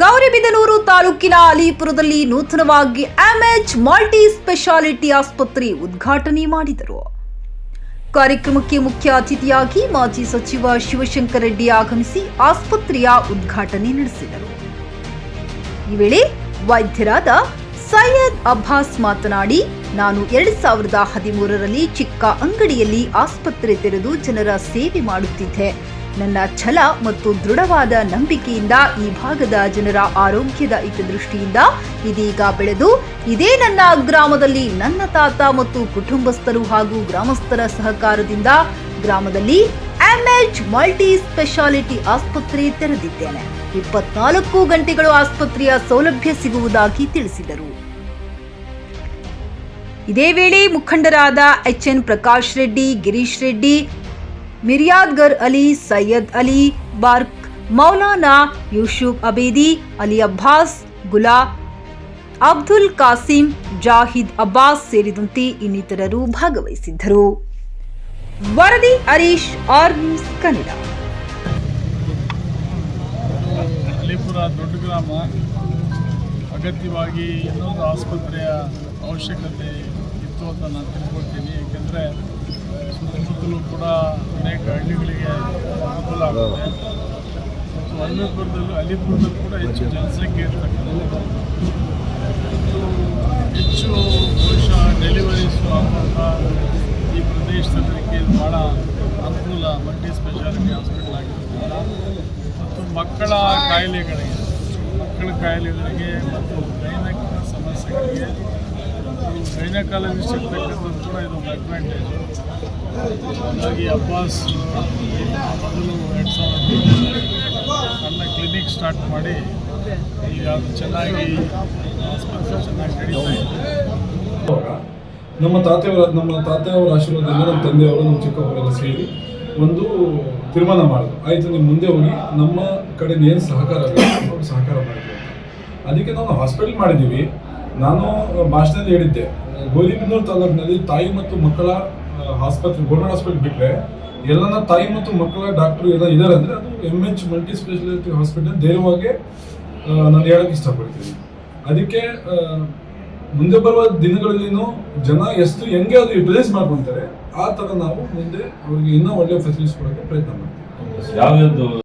ಗೌರಿಬಿದನೂರು ತಾಲೂಕಿನ ಅಲಿಪುರದಲ್ಲಿ ನೂತನವಾಗಿ MH multi speciality ಆಸ್ಪತ್ರೆ ಉದ್ಘಾಟನೆ ಮಾಡಿದರು. ಕಾರ್ಯಕ್ರಮಕ್ಕೆ ಮುಖ್ಯ ಅತಿಥಿಯಾಗಿ ಮಾಜಿ ಸಚಿವ ಶಿವಶಂಕರ ರೆಡ್ಡಿ ಆಗಮಿಸಿ ಆಸ್ಪತ್ರೆಯ ಉದ್ಘಾಟನೆ ನಡೆಸಿದರು. ಈ ವೇಳೆ ವೈದ್ಯರಾದ ಸೈಯದ್ ಅಬ್ಬಾಸ್ ಮಾತನಾಡಿ, ನಾನು ಎರಡ್ ಸಾವಿರದ ಹದಿಮೂರರಲ್ಲಿ ಚಿಕ್ಕ ಅಂಗಡಿಯಲ್ಲಿ ಆಸ್ಪತ್ರೆ ತೆರೆದು ಜನರ ಸೇವೆ ಮಾಡುತ್ತಿದ್ದೆ. ನನ್ನ ಛಲ ಮತ್ತು ದೃಢವಾದ ನಂಬಿಕೆಯಿಂದ ಈ ಭಾಗದ ಜನರ ಆರೋಗ್ಯದ ಹಿತದೃಷ್ಟಿಯಿಂದ ಇದೀಗ ಬೆಳೆದು, ಇದೇ ನನ್ನ ಗ್ರಾಮದಲ್ಲಿ ನನ್ನ ತಾತ ಮತ್ತು ಕುಟುಂಬಸ್ಥರು ಹಾಗೂ ಗ್ರಾಮಸ್ಥರ ಸಹಕಾರದಿಂದ ಗ್ರಾಮದಲ್ಲಿ ಎಂಎಚ್ ಮಲ್ಟಿ ಸ್ಪೆಷಾಲಿಟಿ ಆಸ್ಪತ್ರೆ ತೆರೆದಿದ್ದೇನೆ. ಇಪ್ಪತ್ನಾಲ್ಕು ಗಂಟೆಗಳು ಆಸ್ಪತ್ರೆಯ ಸೌಲಭ್ಯ ಸಿಗುವುದಾಗಿ ತಿಳಿಸಿದರು. ಇದೇ ವೇಳೆ ಮುಖಂಡರಾದ H N Prakash Reddy, Girish Reddy Miryadgar Ali, Syed Ali, bark, Maulana Yusuf Abedi, Ali Abbas, Gula, Abdul Kasim, Zahid Abbas ಸೇರಿದಂತೆ ಇನ್ನಿತರರು ಭಾಗವಹಿಸಿದ್ದರು. ವರದಿ ಹರೀಶ್, ಆರ್ ನ್ಯೂಸ್ ಕನ್ನಡ. ಅಲಿಪುರ ದೊಡ್ಡ ಗ್ರಾಮ, ಅಗತ್ಯವಾಗಿ ಇನ್ನೊಂದು ಆಸ್ಪತ್ರೆಯ ಅವಶ್ಯಕತೆ ಇತ್ತು ಅಂತ ನಾನು ತಿಳ್ಕೊಳ್ತೀನಿ. ಏಕೆಂದರೆ ಸುತ್ತಮುತ್ತಲೂ ಕೂಡ ಅನೇಕ ಹಳ್ಳಿಗಳಿಗೆ ಅನುಕೂಲ ಆಗುತ್ತೆ. ಮತ್ತು ಅಲ್ಲಿಪುರದಲ್ಲೂ ಅಲಿಪುರದಲ್ಲೂ ಕೂಡ ಹೆಚ್ಚು ಜನಸಂಖ್ಯೆ ಇರ್ತಕ್ಕಂಥದ್ದು. ಹೆಚ್ಚು ಬಹುಶಃ ಡೆಲಿವರೀಸ್ ಆಗುವಂಥ ಈ ಪ್ರದೇಶದಲ್ಲಿ ಭಾಳ ಅನುಕೂಲ ಮಲ್ಟಿ ಸ್ಪೆಷಾಲಿಟಿ ಹಾಸ್ಪಿಟಲ್ ಆಗಿರೋದ್ರಿಂದ ಮತ್ತು ಮಕ್ಕಳ ಕಾಯಿಲೆಗಳಿಗೆ ಮಕ್ಕಳ ಕಾಯಿಲೆಗಳಿಗೆ ಮತ್ತು ಗೈನಕ ಸಮಸ್ಯೆಗಳಿಗೆ ಗೈನಕಾಲಜಿಸ್ಟ್ ಸಿಗ್ತಕ್ಕಂಥದ್ದು ಕೂಡ ಇದೊಂದು ಅಡ್ವಾಂಟೇಜ್ ಹಾಗಾಗಿ ಅಬ್ಬಾಸ್ ಮೊದಲು ಎರಡು ಸಾವಿರದ ಸಣ್ಣ ಕ್ಲಿನಿಕ್ ಸ್ಟಾರ್ಟ್ ಮಾಡಿ, ಈಗ ಅದು ಚೆನ್ನಾಗಿ ಆಸ್ಪತ್ರೆ ಚೆನ್ನಾಗಿ ನಡೀತಾ ಇದೆ. ನಮ್ಮ ತಾತೆಯವರ ನಮ್ಮ ತಾತೆಯವರ ಆಶೀರ್ವಾದದಿಂದ ನಮ್ಮ ತಂದೆಯವರು ನಮ್ಮ ಚಿಕ್ಕವರೆಲ್ಲ ಸೇರಿ ಒಂದು ತೀರ್ಮಾನ ಮಾಡಿದ್ರು. ಆಯಿತು, ನೀವು ಮುಂದೆ ಹೋಗಿ ನಮ್ಮ ಕಡೆ ಏನು ಸಹಕಾರ ಸಹಕಾರ ಮಾಡಿದ್ರು ಅದಕ್ಕೆ ನಾವು ಹಾಸ್ಪಿಟಲ್ ಮಾಡಿದ್ದೀವಿ. ನಾನು ಭಾಷಣದಲ್ಲಿ ಹೇಳಿದ್ದೆ ಗೋಲಿಬಿನೂರು ತಾಲೂಕಿನಲ್ಲಿ ತಾಯಿ ಮತ್ತು ಮಕ್ಕಳ ಆಸ್ಪತ್ರೆ ಗೋರ್ಮೆಂಟ್ ಹಾಸ್ಪಿಟಲ್ ಬಿಟ್ಟರೆ ಎಲ್ಲನ ತಾಯಿ ಮತ್ತು ಮಕ್ಕಳ ಡಾಕ್ಟರ್ ಎಲ್ಲ ಇದ್ದಾರೆ ಅಂದರೆ ಅದು M H multi speciality hospital ಆ, ನಾನು ಹೇಳೋಕ್ಕೆ ಇಷ್ಟಪಡ್ತೀನಿ. ಅದಕ್ಕೆ ಮುಂದೆ ಬರುವ ದಿನಗಳಲ್ಲಿನೂ ಜನ ಎಷ್ಟು ಹೆಂಗೆ ಅದು ಯುಟಿಲೈಸ್ ಮಾಡ್ಕೊತಾರೆ ಆ ಥರ ನಾವು ಮುಂದೆ ಅವ್ರಿಗೆ ಇನ್ನೂ ಒಳ್ಳೆಯ ಫೆಸಿಲಿಟೀಸ್ ಕೊಡೋಕ್ಕೆ ಪ್ರಯತ್ನ ಮಾಡ್ತೀವಿ. ಯಾವ್ಯಾವ್ದು